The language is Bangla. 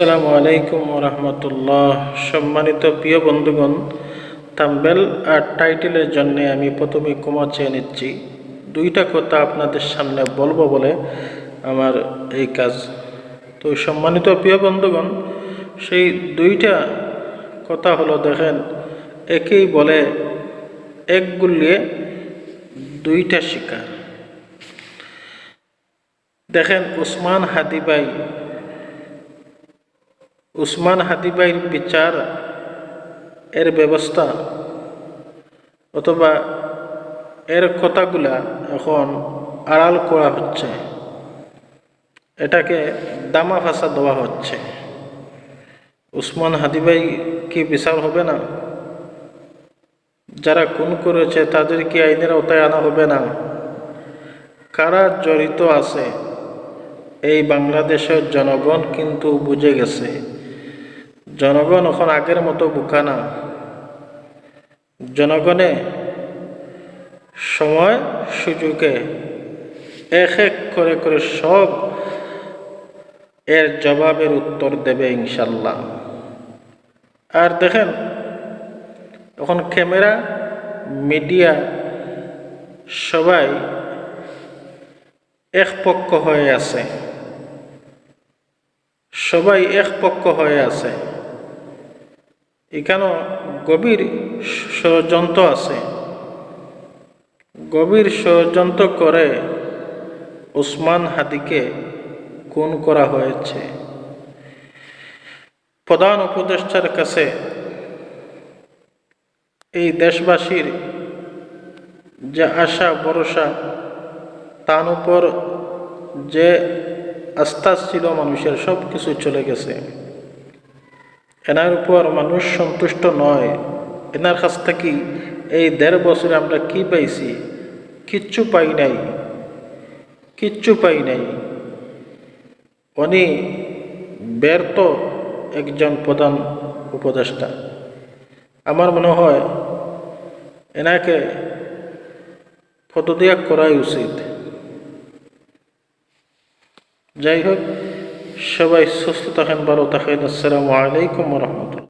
আসসালামু আলাইকুম রহমতুল্লাহ সম্মানিত প্রিয় বন্ধুগণ থাম্বেল আর টাইটেলের জন্য আমি প্রথমে ক্ষমা চেয়ে নিচ্ছি। দুইটা কথা আপনাদের সামনে বলব বলে আমার এই কাজ। তো সম্মানিত প্রিয় বন্ধুগণ, সেই দুইটা কথা হলো দেখেন, একেই বলে এক গুলিয়ে দুইটা শিকার। দেখেন উসমান হাদিবাই উসমান হাদিবাইর বিচার এর ব্যবস্থা অথবা এর কথাগুলা এখন আড়াল করা হচ্ছে। এটাকে দামা ফাঁসা দেওয়া হচ্ছে। উসমান হাদিবাই কি বিচার হবে না? যারা খুন করেছে তাদের কি আইনের আওতায় আনা হবে না? কারা জড়িত আছে? এই বাংলাদেশের জনগণ কিন্তু বুঝে গেছে। জনগণ এখন আগের মতো বোকা না। জনগণে সময়, সুযোগে এক এক করে করে সব এর জবাবের উত্তর দেবে ইনশাল্লাহ আর দেখেন, এখন ক্যামেরা, মিডিয়া সবাই এক পক্ষ হয়ে আছে। সবাই এক পক্ষ হয়ে আছে। এখানেও গভীর ষড়যন্ত্র আছে? গভীর ষড়যন্ত্র করে ওসমান হাদিকে খুন করা হয়েছে। প্রধান উপদেষ্টার কাছে এই দেশবাসীর যে আশা, ভরসা, তার উপর যে আস্থা ছিল মানুষের সব কিছু চলে গেছে। এনার উপর মানুষ সন্তুষ্ট নয়। এনার কাছ থেকে এই দেড় বছরে আমরা কি পাইছি? কিচ্ছু পাই নাই। কিচ্ছু পাই নাই। উনি ব্যর্থ একজন প্রধান উপদেষ্টা। আমার মনে হয় এনাকে পদত্যাগ করাই উচিত। যাই হোক সবাই সুস্থ থাকেন ভালো থাকেন। আসসালামু আলাইকুম রহমতুল্লাহ।